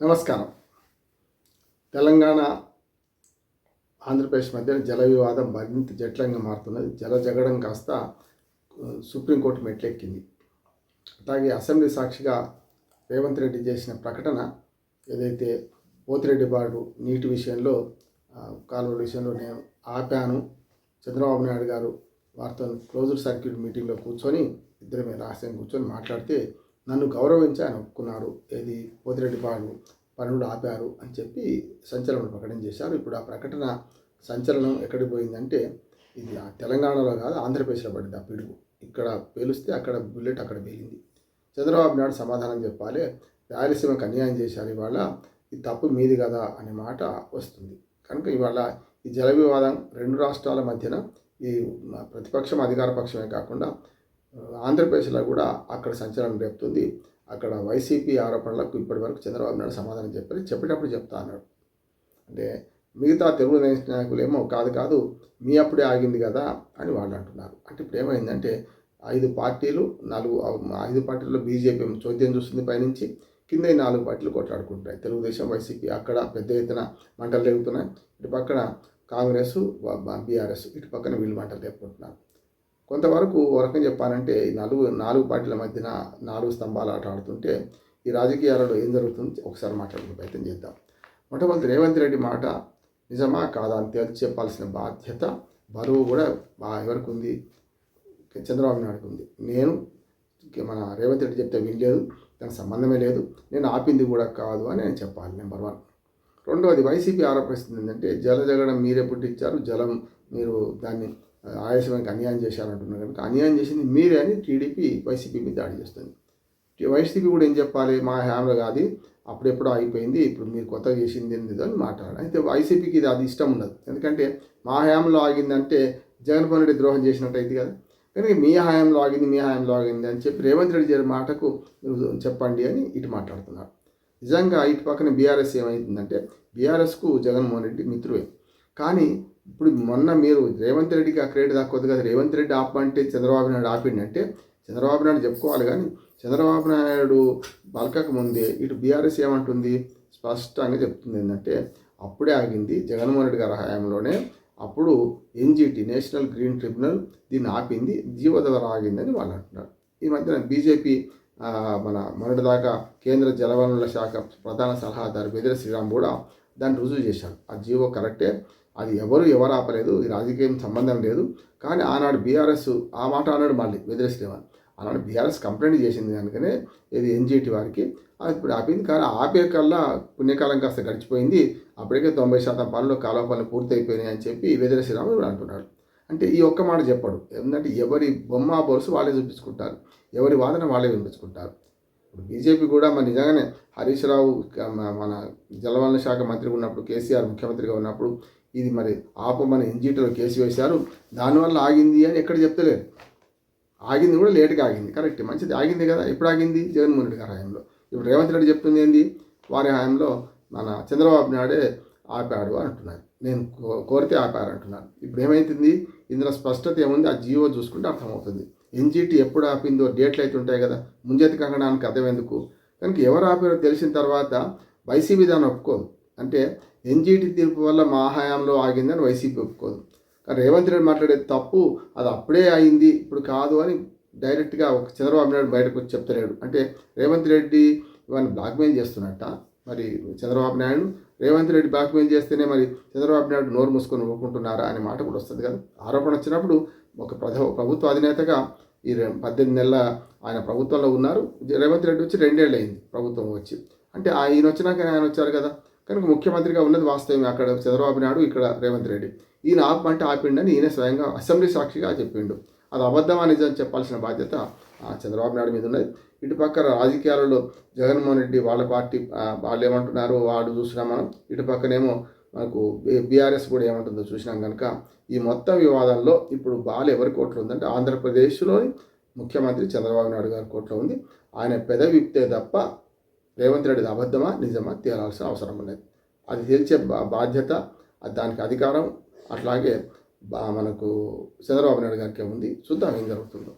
నమస్కారం. తెలంగాణ ఆంధ్రప్రదేశ్ మధ్య జల వివాదం మరింత జటిలంగా మారుతున్నది. జల జగడం కాస్త సుప్రీంకోర్టు మెట్లెక్కింది. అలాగే అసెంబ్లీ సాక్షిగా రేవంత్ రెడ్డి చేసిన ప్రకటన ఏదైతే పోతిరెడ్డి బాడు నీటి విషయంలో కాలువల విషయంలో నేను ఆపాను. చంద్రబాబు నాయుడు గారు వారితో క్లోజ్డ్ సర్క్యూట్ మీటింగ్లో కూర్చొని ఇద్దరు మీద రహస్యం కూర్చొని మాట్లాడితే నన్ను గౌరవించి ఆయన ఒప్పుకున్నారు. ఏది? పోతిరెడ్డి బాడు పనులు ఆపారు అని చెప్పి సంచలనం ప్రకటన చేశారు. ఇప్పుడు ఆ ప్రకటన సంచలనం ఎక్కడికి పోయిందంటే ఇది ఆ తెలంగాణలో కాదు ఆంధ్రప్రదేశ్లో పడింది ఆ పిడుగు. ఇక్కడ పేలుస్తే అక్కడ బుల్లెట్ అక్కడ పేలింది. చంద్రబాబు నాయుడు సమాధానం చెప్పాలి రాయలసీమకు అన్యాయం చేశారు ఇవాళ ఇది తప్పు మీది కదా అనే మాట వస్తుంది. కనుక ఇవాళ ఈ జల వివాదం రెండు రాష్ట్రాల మధ్యన ఈ ప్రతిపక్షం అధికార పక్షమే కాకుండా ఆంధ్రప్రదేశ్లో కూడా అక్కడ సంచలనం రేపుతుంది. అక్కడ వైసీపీ ఆరోపణలకు ఇప్పటివరకు చంద్రబాబు నాయుడు సమాధానం చెప్పారు చెప్పేటప్పుడు చెప్తా అన్నాడు. అంటే మిగతా తెలుగు నాయకులు ఏమో కాదు కాదు మీ అప్పుడే ఆగింది కదా అని వాళ్ళు అంటున్నారు. అంటే ఇప్పుడు ఏమైందంటే ఐదు పార్టీలు నాలుగు ఐదు పార్టీల్లో బీజేపీ చోద్యం చూస్తుంది పైనుంచి కింద ఈ నాలుగు పార్టీలు కొట్లాడుకుంటాయి తెలుగుదేశం వైసీపీ అక్కడ పెద్ద ఎత్తున మంటలు రేగుతున్నాయి. ఇటు పక్కన కాంగ్రెస్ బీఆర్ఎస్ ఇటు పక్కన వీళ్ళు మంటలు రేపుకుంటున్నారు. కొంతవరకు వరకం చెప్పాలంటే నలుగు నాలుగు నాలుగు పార్టీల మధ్యన నాలుగు స్తంభాలు ఆట ఆడుతుంటే ఈ రాజకీయాలలో ఏం జరుగుతుంది? ఒకసారి మాట్లాడుకునే ప్రయత్నం చేద్దాం. మొట్టమొదటి రేవంత్ రెడ్డి మాట నిజమా కాదా అని తేల్చి చెప్పాల్సిన బాధ్యత బరువు కూడా బా ఎవరికి ఉంది? చంద్రబాబు నాయుడుకి ఉంది. నేను మన రేవంత్ రెడ్డి చెప్తే వినలేదు దానికి సంబంధమే లేదు నేను ఆపింది కూడా కాదు అని నేను చెప్పాలి నెంబర్ వన్. రెండవది వైసీపీ ఆరోపిస్తుంది ఏంటంటే జల జగడం మీరే పుట్టించారు జలం మీరు దాన్ని ఆయాసమానికి అన్యాయం చేశారంటున్నారు కనుక అన్యాయం చేసింది మీరే అని టీడీపీ వైసీపీ మీద దాడి చేస్తుంది. వైసీపీ కూడా ఏం చెప్పాలి? మా హ్యామ్లో కాదు. అప్పుడెప్పుడో అయిపోయింది ఇప్పుడు మీరు కొత్తగా చేసింది ఏంది అని మాట్లాడాలి. అయితే వైసీపీకి ఇది అది ఇష్టం ఉండదు. ఎందుకంటే మా హయాంలో ఆగిందంటే జగన్మోహన్ రెడ్డి ద్రోహం చేసినట్టు అయింది కదా. కనుక మీ హయాంలో ఆగింది మీ హయాంలో ఆగింది అని చెప్పి రేవంత్ రెడ్డి గారి మాటకు చెప్పండి అని ఇటు మాట్లాడుతున్నారు. నిజంగా ఇటు పక్కన బీఆర్ఎస్ ఏమైందంటే బీఆర్ఎస్కు జగన్మోహన్ రెడ్డి మిత్రువే కానీ ఇప్పుడు మొన్న మీరు రేవంత్ రెడ్డికి ఆ క్రెడిట్ దక్కొద్దు కదా రేవంత్ రెడ్డి ఆపంటే చంద్రబాబు నాయుడు ఆపిండంటే చంద్రబాబు నాయుడు చెప్పుకోవాలి కానీ చంద్రబాబు నాయుడు బలకక ముందే ఇటు బీఆర్ఎస్ ఏమంటుంది? స్పష్టంగా చెప్తుంది ఏంటంటే అప్పుడే ఆగింది జగన్మోహన్ రెడ్డి గారి హయాంలోనే. అప్పుడు ఎన్జిటి నేషనల్ గ్రీన్ ట్రిబ్యునల్ దీన్ని ఆపింది జీవో ద్వారా ఆగిందని వాళ్ళు అంటున్నారు. ఈ మధ్యన బీజేపీ మన మన మొన్నటిదాకా కేంద్ర జలవనరుల శాఖ ప్రధాన సలహాదారు బెదిర శ్రీరామ్ కూడా దాన్ని రుజువు చేశారు. ఆ జీవో కరెక్టే అది ఎవరు ఎవరు ఆపలేదు ఈ రాజకీయం సంబంధం లేదు. కానీ ఆనాడు బీఆర్ఎస్ ఆ మాట ఆనాడు మళ్ళీ బెదిర అలాంటి ఆనాడు బీఆర్ఎస్ కంప్లైంట్ చేసింది కనుకనే ఇది ఎన్జిటి వారికి అది ఇప్పుడు ఆపింది. కానీ ఆపే కల్లా పుణ్యకాలం కాస్త గడిచిపోయింది. అప్పటికే తొంభై శాతం పనులు కాలువ పనులు పూర్తయిపోయినాయి అని చెప్పి వేదర శ్రీరాములు ఇప్పుడు అంటున్నాడు. అంటే ఈ ఒక్క మాట చెప్పడు. ఏంటంటే ఎవరి బొమ్మ బొరుసు వాళ్ళే చూపించుకుంటారు. ఎవరి వాదన వాళ్ళే వినిపించుకుంటారు. ఇప్పుడు బీజేపీ కూడా మరి నిజంగానే హరీష్ రావు మన జలవనరుల శాఖ మంత్రి ఉన్నప్పుడు కేసీఆర్ ముఖ్యమంత్రిగా ఉన్నప్పుడు ఇది మరి ఆపమని ఎన్జీటీలో కేసు వేశారు. దానివల్ల ఆగింది అని ఎక్కడ చెప్తలేరు ఆగింది కూడా లేట్గా ఆగింది. కరెక్ట్ మంచిది. ఆగింది కదా. ఎప్పుడు ఆగింది? జగన్మోహన్ రెడ్డి గారి హయాంలో. ఇప్పుడు రేవంత్ రెడ్డి చెప్తుంది ఏంది? వారి హయాంలో మన చంద్రబాబు నాయుడే ఆపాడు అని అంటున్నారు. నేను కో- కోరితే ఆపారు అంటున్నారు. ఇప్పుడు ఏమైతుంది? ఇందులో స్పష్టత ఏముంది? ఆ జీవో చూసుకుంటే అర్థమవుతుంది. ఎన్జీటీ ఎప్పుడు ఆపిందో డేట్లు అయితే ఉంటాయి కదా. ముంజెత్తి కంగడానికి అర్థం ఎందుకు? కనుక ఎవరు ఆపారో తెలిసిన తర్వాత వైసీపీ దాన్ని ఒప్పుకోదు. అంటే ఎన్జీటీ తీర్పు వల్ల మా హయాంలో ఆగిందని వైసీపీ ఒప్పుకోదు. కానీ రేవంత్ రెడ్డి మాట్లాడేది తప్పు అది అప్పుడే అయింది ఇప్పుడు కాదు అని డైరెక్ట్గా ఒక చంద్రబాబు నాయుడు బయటకు వచ్చి చెప్తలేడు. అంటే రేవంత్ రెడ్డి ఇవన్నీ బ్లాక్మెయిల్ చేస్తున్నట్ట? మరి చంద్రబాబు నాయుడు రేవంత్ రెడ్డి బ్లాక్మెయిల్ చేస్తేనే మరి చంద్రబాబు నాయుడు నోరు మూసుకొని ఒప్పుకుంటున్నారా అనే మాట కూడా వస్తుంది కదా. ఆరోపణ వచ్చినప్పుడు ఒక ప్రభుత్వ అధినేతగా ఈ రె- పద్దెనిమిది నెలల ఆయన ప్రభుత్వంలో ఉన్నారు. రేవంత్ రెడ్డి వచ్చి రెండేళ్ళు అయింది ప్రభుత్వం వచ్చి. అంటే ఆయన వచ్చినాక ఆయన వచ్చారు కదా. కనుక ముఖ్యమంత్రిగా ఉన్నది వాస్తవమే. అక్కడ చంద్రబాబు నాయుడు ఇక్కడ రేవంత్ రెడ్డి. ఈయన ఆపమంటే ఆపిండని ఈయన స్వయంగా అసెంబ్లీ సాక్షిగా చెప్పిండు. అది అబద్ధమా నిజం చెప్పాల్సిన బాధ్యత చంద్రబాబు నాయుడు మీద ఉన్నది. ఇటుపక్క రాజకీయాలలో జగన్మోహన్ రెడ్డి వాళ్ళ పార్టీ వాళ్ళు ఏమంటున్నారు వాళ్ళు చూసినాం మనం ఇటు పక్కనేమో మనకు బీఆర్ఎస్ కూడా ఏమంటుందో చూసినాం కనుక ఈ మొత్తం వివాదంలో ఇప్పుడు బాల్ ఎవరి కోట్లో ఉందంటే ఆంధ్రప్రదేశ్లోని ముఖ్యమంత్రి చంద్రబాబు నాయుడు గారి కోట్లో ఉంది. ఆయన పెదవిప్తే తప్ప రేవంత్ రెడ్డిది అబద్ధమా నిజమా తేలాల్సిన అవసరం ఉన్నది. అది తేల్చే బా- బాధ్యత అది దానికి అధికారం అట్లాగే బా- మనకు చంద్రబాబు నాయుడు గారికి ఉంది. చూద్దాం ఏం జరుగుతుందో.